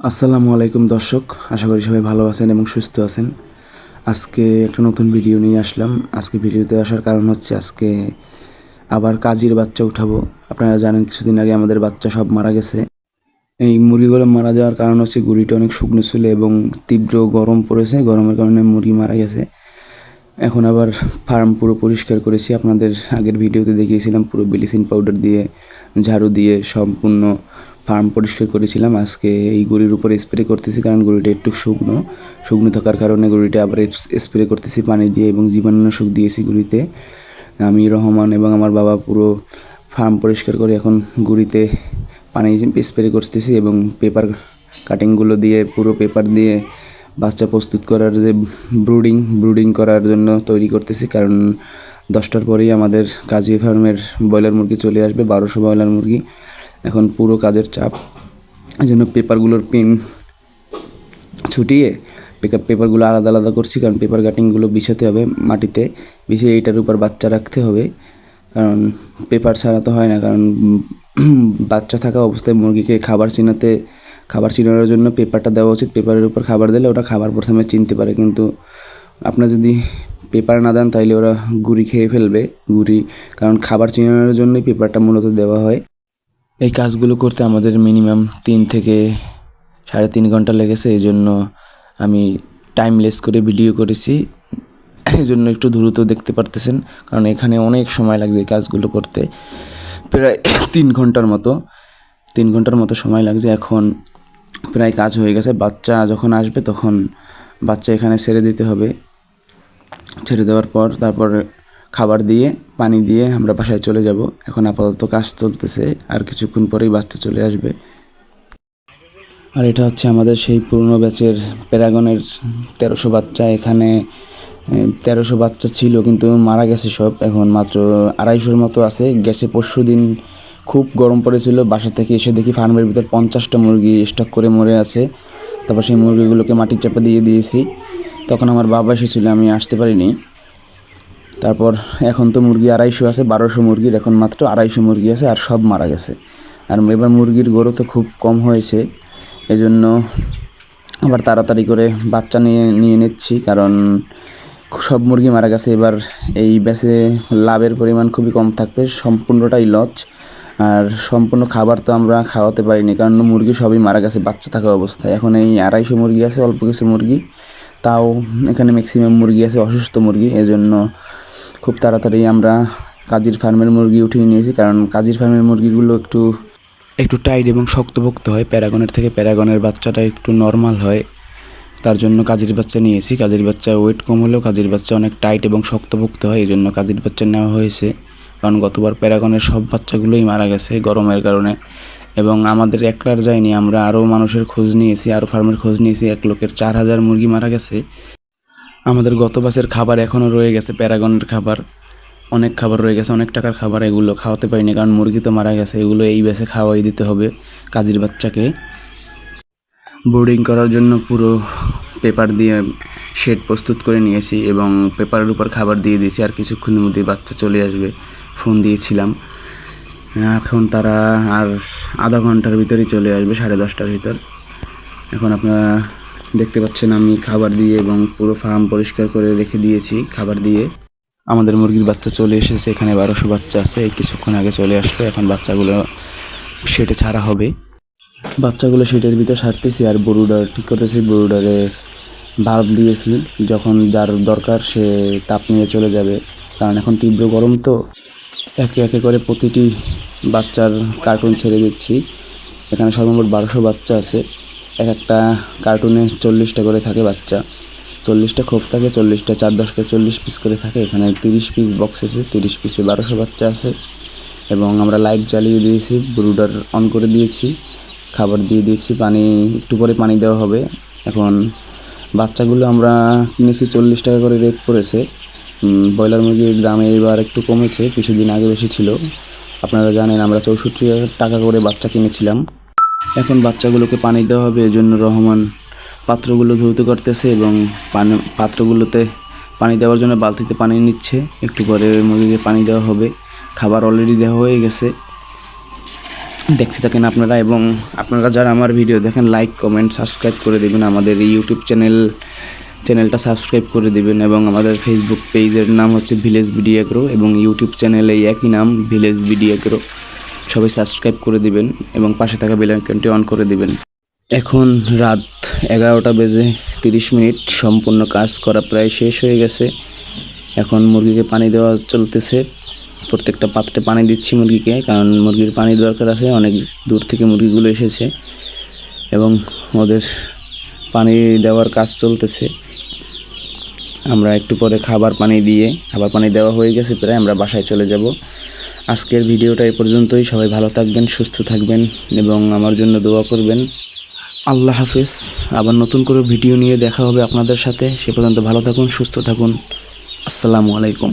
আসসালামু আলাইকুম দর্শক, আশা করি সবাই ভালো আছেন এবং সুস্থ আছেন। আজকে একটা নতুন ভিডিও নিয়ে আসলাম। আজকে ভিডিওতে আসার কারণ হচ্ছে আজকে আবার কাজীর বাচ্চা উঠাবো। আপনারা জানেন কিছুদিন আগে আমাদের বাচ্চা সব মারা গেছে। এই মুরগিগুলো মারা যাওয়ার কারণ হচ্ছে গুড়িটা অনেক শুকনো ছিল এবং তীব্র গরম পড়েছে। গরমের কারণে মুরগি মারা গেছে। এখন আবার ফার্ম পুরো পরিষ্কার করেছি। আপনাদের আগের ভিডিওতে দেখিয়েছিলাম পুরো ব্লিচিং পাউডার দিয়ে, ঝাড়ু দিয়ে সম্পূর্ণ ফার্ম পরিষ্কার করেছিলাম। আজকে এই গরুর উপর স্প্রে করতেছি কারণ গরুটা একটু শুকনো। শুকনো থাকার কারণে গরুটা আবার স্প্রে করতেছি পানি দিয়ে এবং জীবাণুনাশক দিয়েছি গুড়িতে আমি রহমান এবং আমার বাবা পুরো ফার্ম পরিষ্কার করে এখন গুড়িতে পানি স্প্রে করতেছি এবং পেপার কাটিংগুলো দিয়ে পুরো পেপার দিয়ে বাচ্চা প্রস্তুত করার যে ব্রুডিং ব্রুডিং করার জন্য তৈরি করতেছি কারণ দশটার পরেই আমাদের কাজী ফার্মের ব্রয়লার মুরগি চলে আসবে, বারোশো ব্রয়লার মুরগি। এখন পুরো কাজের চাপ। এই জন্য পেপারগুলোর পেন ছুটিয়ে পেপার পেপারগুলো আলাদা আলাদা করছি, কারণ পেপার কাটিংগুলো বিছাতে হবে মাটিতে। বিছিয়ে এইটার উপর বাচ্চা রাখতে হবে। কারণ পেপার ছাড়া তো হয় না, কারণ বাচ্চা থাকা অবস্থায় মুরগিকে খাবার চিনাতে খাবার চিনানোর জন্য পেপারটা দেওয়া উচিত। পেপারের উপর খাবার দিলে ওটা খাবার প্রথমে চিনতে পারে। কিন্তু আপনার যদি পেপার না দেন, তাইলে ওরা গুড়ি খেয়ে ফেলবে, গুড়ি কারণ খাবার চিনানোর জন্যই পেপারটা মূলত দেওয়া হয়। এই কাজগুলো করতে আমাদের মিনিমাম তিন থেকে সাড়ে তিন ঘণ্টা লেগেছে, এই জন্য আমি টাইমলেস করে ভিডিও করেছি। এই জন্য একটু দ্রুত দেখতে পারতেছেন, কারণ এখানে অনেক সময় লাগছে এই কাজগুলো করতে। প্রায় তিন ঘণ্টার মতো, তিন ঘণ্টার মতো সময় লাগছে। এখন প্রায় কাজ হয়ে গেছে, বাচ্চা যখন আসবে তখন বাচ্চা এখানে ছেড়ে দিতে হবে। ছেড়ে দেওয়ার পর তারপর খাবার দিয়ে পানি দিয়ে আমরা বাসায় চলে যাব। এখন আপাতত কাজ চলতেছে, আর কিছুক্ষণ পরেই বাচ্চা চলে আসবে। আর এটা হচ্ছে আমাদের সেই পুরনো ব্যাচের প্যারাগনের তেরোশো বাচ্চা। এখানে তেরোশো বাচ্চা ছিল, কিন্তু মারা গেছে সব। এখন মাত্র আড়াইশোর মতো আছে। গেছে পরশু দিন। খুব গরম পড়েছিল। বাসা থেকে এসে দেখি ফার্মের ভিতর পঞ্চাশটা মুরগি স্টক করে মরে আছে। তারপর সেই মুরগিগুলোকে মাটির চাপা দিয়ে দিয়েছি। তখন আমার বাবা এসেছিল, আমি আসতে পারিনি। তারপর এখন তো মুরগি আড়াইশো আছে, বারোশো মুরগির এখন মাত্র আড়াইশো মুরগি আছে আর সব মারা গেছে। আর এবার মুরগির গরু তো খুব কম হয়েছে, এজন্য আবার তাড়াতাড়ি করে বাচ্চা নিয়ে নিয়ে নিচ্ছি, কারণ সব মুরগি মারা গেছে। এবার এই ব্যাচে লাভের পরিমাণ খুবই কম থাকবে, সম্পূর্ণটাই লচ আর সম্পূর্ণ খাবার তো আমরা খাওয়াতে পারিনি, কারণ মুরগি সবই মারা গেছে বাচ্চা থাকা অবস্থায়। এখন এই আড়াইশো মুরগি আছে, অল্প কিছু মুরগি, তাও এখানে ম্যাক্সিমাম মুরগি আছে অসুস্থ মুরগি, এজন্য খুব তাড়াতাড়ি আমরা কাজীর ফার্মের মুরগি উঠিয়ে নিয়েছি, কারণ কাজীর ফার্মের মুরগিগুলো একটু একটু টাইট এবং শক্তপোক্ত হয়। প্যারাগনের থেকে প্যারাগনের বাচ্চাটা একটু নর্মাল হয়। তার জন্য কাজের বাচ্চা নিয়েছি। কাজের বাচ্চা ওয়েট কম হলেও কাজের বাচ্চা অনেক টাইট এবং শক্তপোক্ত হয়, এই জন্য কাজের বাচ্চা নেওয়া হয়েছে। কারণ গতবার প্যারাগনের সব বাচ্চাগুলোই মারা গেছে গরমের কারণে। এবং আমাদের একলার যায়নি, আমরা আরও মানুষের খোঁজ নিয়েছি, আরও ফার্মের খোঁজ নিয়েছি। এক লোকের চার হাজার মুরগি মারা গেছে। আমাদের গত বাসের খাবার এখনও রয়ে গেছে, প্যারাগনের খাবার। অনেক খাবার রয়ে গেছে, অনেক টাকার খাবার এগুলো খাওয়াতে পারিনি কারণ মুরগি তো মারা গেছে, এগুলো এই বেসে খাওয়াই দিতে হবে কাজের বাচ্চাকে। বোর্ডিং করার জন্য পুরো পেপার দিয়ে শেড প্রস্তুত করে নিয়েছি এবং পেপারের উপর খাবার দিয়ে দিয়েছি আর কিছুক্ষণের মধ্যে বাচ্চা চলে আসবে, ফোন দিয়েছিলাম। এখন তারা আর আধা ঘণ্টার ভিতরেই চলে আসবে, সাড়ে দশটার ভিতর। এখন আপনারা দেখতে পাচ্ছেন আমি খাবার দিয়ে এবং পুরো ফার্ম পরিষ্কার করে রেখে দিয়েছি খাবার দিয়ে। আমাদের মুরগির বাচ্চা চলে এসেছে, এখানে বারোশো বাচ্চা আছে এই কিছুক্ষণ আগে চলে আসলো, এখন বাচ্চাগুলো সেটে ছাড়া হবে। বাচ্চাগুলো সেটের ভিতর সারতেছি আর বরুডার ঠিক করতেছি, বরুডারে বাল্ব দিয়েছি, যখন যার দরকার সে তাপ নিয়ে চলে যাবে, কারণ এখন তীব্র গরম তো। একে একে করে প্রতিটি বাচ্চার কার্টুন ছেড়ে দিচ্ছি। এখানে সর্বমোট বারোশো বাচ্চা আছে। এক একটা কার্টুনে চল্লিশটা করে থাকে বাচ্চা। চল্লিশটা খোপ থাকে চল্লিশটা চার দশকে চল্লিশ পিস করে থাকে। এখানে তিরিশ পিস বক্স আছে তিরিশ পিসে বারোশো বাচ্চা আছে। এবং আমরা লাইট জ্বালিয়ে দিয়েছি ব্রুডার অন করে দিয়েছি খাবার দিয়ে দিয়েছি পানি একটু পরে পানি দেওয়া হবে। এখন বাচ্চাগুলো আমরা কিনেছি চল্লিশ টাকা করে রেট উম, ব্রয়লার মুরগির দামে এবার একটু কমেছে কিছুদিন আগে বেশি ছিল। আপনারা জানেন আমরা চৌষট্টি টাকা করে বাচ্চা কিনেছিলাম। এখন বাচ্চাগুলোকে পানি দেওয়া হবে, এজন্য রহমান পাত্রগুলো ধৌত করতেছে এবং পানি, পাত্রগুলোতে পানি দেওয়ার জন্য বালতিতে পানি নিচ্ছে। একটু পরে মুরগিকে পানি দেওয়া হবে। খাবার অলরেডি দেওয়া হয়ে গেছে। দেখতে থাকেন আপনারা এবং আপনারা যারা আমার ভিডিও দেখেন লাইক কমেন্ট সাবস্ক্রাইব করে দেবেন। আমাদের ইউটিউব চ্যানেল চ্যানেলটা সাবস্ক্রাইব করে দিবেন এবং আমাদের ফেসবুক পেজের নাম হচ্ছে ভিলেজ বিডি এগ্রো এবং ইউটিউব চ্যানেল এই একই নাম ভিলেজ বিডি এগ্রো সবাই সাবস্ক্রাইব করে দিবেন এবং পাশে থাকা বেল আইকনটি অন করে দিবেন। এখন রাত এগারোটা বেজে তিরিশ মিনিট, সম্পূর্ণ কাজ করা প্রায় শেষ হয়ে গেছে। এখন মুরগিকে পানি দেওয়া চলতেছে। প্রত্যেকটা পাত্রে পানি দিচ্ছি মুরগিকে, কারণ মুরগির পানির দরকার আছে, অনেক দূর থেকে মুরগিগুলো এসেছে এবং ওদের পানি দেওয়ার কাজ চলতেছে। আমরা একটু পরে খাবার পানি দিয়ে, খাবার পানি দেওয়া হয়ে গেছে প্রায়, আমরা বাসায় চলে যাব। আজকের ভিডিওটা এ পর্যন্তই। সবাই ভালো থাকবেন, সুস্থ থাকবেন এবং আমার জন্য দোয়া করবেন। আল্লাহ হাফিজ। আবার নতুন করে ভিডিও নিয়ে দেখা হবে আপনাদের সাথে। সে পর্যন্ত ভালো থাকুন, সুস্থ থাকুন। আসসালামু আলাইকুম।